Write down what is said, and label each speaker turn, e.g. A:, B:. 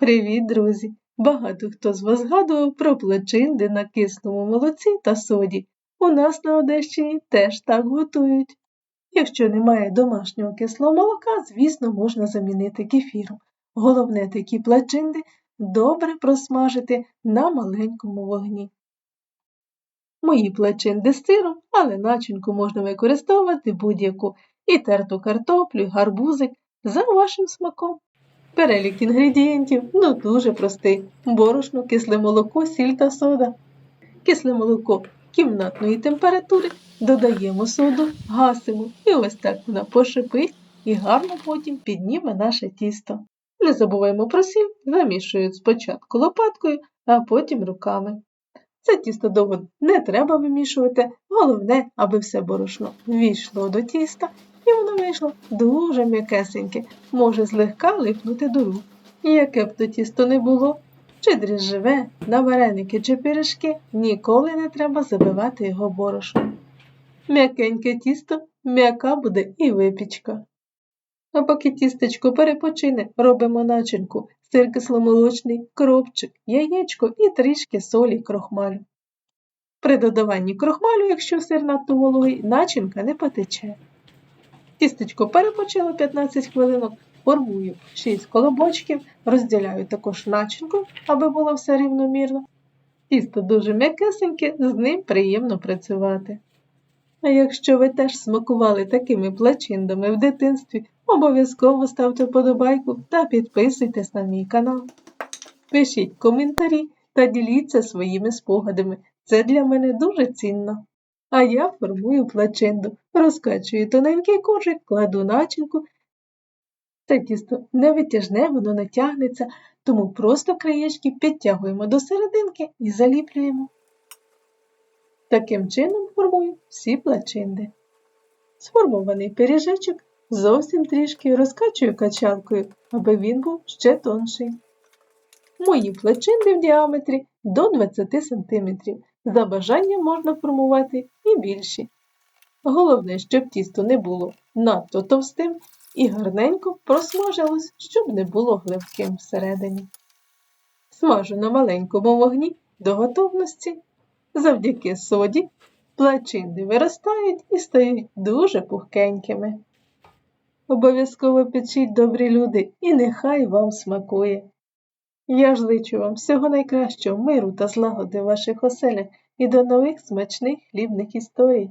A: Привіт, друзі! Багато хто з вас згадував про плечинди на кислому молоці та соді. У нас на Одещині теж так готують. Якщо немає домашнього кислого молока, звісно, можна замінити кефіром. Головне такі плачинди добре просмажити на маленькому вогні. Мої плачинди з сиром, але начинку можна використовувати будь-яку і терту картоплю, і гарбузик за вашим смаком. Перелік інгредієнтів ну дуже простий: борошно, кисле молоко, сіль та сода. Кисле молоко кімнатної температури додаємо соду, гасимо і ось так вона пошипить і гарно потім підніме наше тісто. Не забуваємо про сіль, замішують спочатку лопаткою, а потім руками. Це тісто довго не треба вимішувати, головне, аби все борошно війшло до тіста вийшло дуже м'якесеньке, може злегка липнути до рук. Яке б то тісто не було, чи дріжджеве, на вареники чи пиріжки, ніколи не треба забивати його борошном. М'якеньке тісто, м'яка буде і випічка. А поки тістечко перепочине, робимо начинку, сир кисломолочний, кропчик, яєчко і трішки солі крохмалю. При додаванні крохмалю, якщо сир надто вологий, начинка не потече. Тістечко перепочило 15 хвилинок, формую 6 колобочків, розділяю також начинку, аби було все рівномірно. Тісто дуже м'якесеньке, з ним приємно працювати. А якщо ви теж смакували такими плачиндами в дитинстві, обов'язково ставте вподобайку та підписуйтесь на мій канал. Пишіть коментарі та діліться своїми спогадами. Це для мене дуже цінно. А я формую плачинду, розкачую тоненький кожик, кладу начинку. Це тісто не витяжне, воно не тягнеться, тому просто краєчки підтягуємо до серединки і заліплюємо. Таким чином формую всі плачинди. Сформований пиріжечок зовсім трішки розкачую качалкою, аби він був ще тонший. Мої плачинди в діаметрі до 20 см. За бажанням можна формувати і більші. Головне, щоб тісто не було надто товстим і гарненько просмажилось, щоб не було гливким всередині. Смажу на маленькому вогні до готовності. Завдяки соді плачинди виростають і стають дуже пухкенькими. Обов'язково печіть добрі люди, і нехай вам смакує. Я ж личу вам всього найкращого миру та злагоди в ваших оселях і до нових смачних хлібних історій.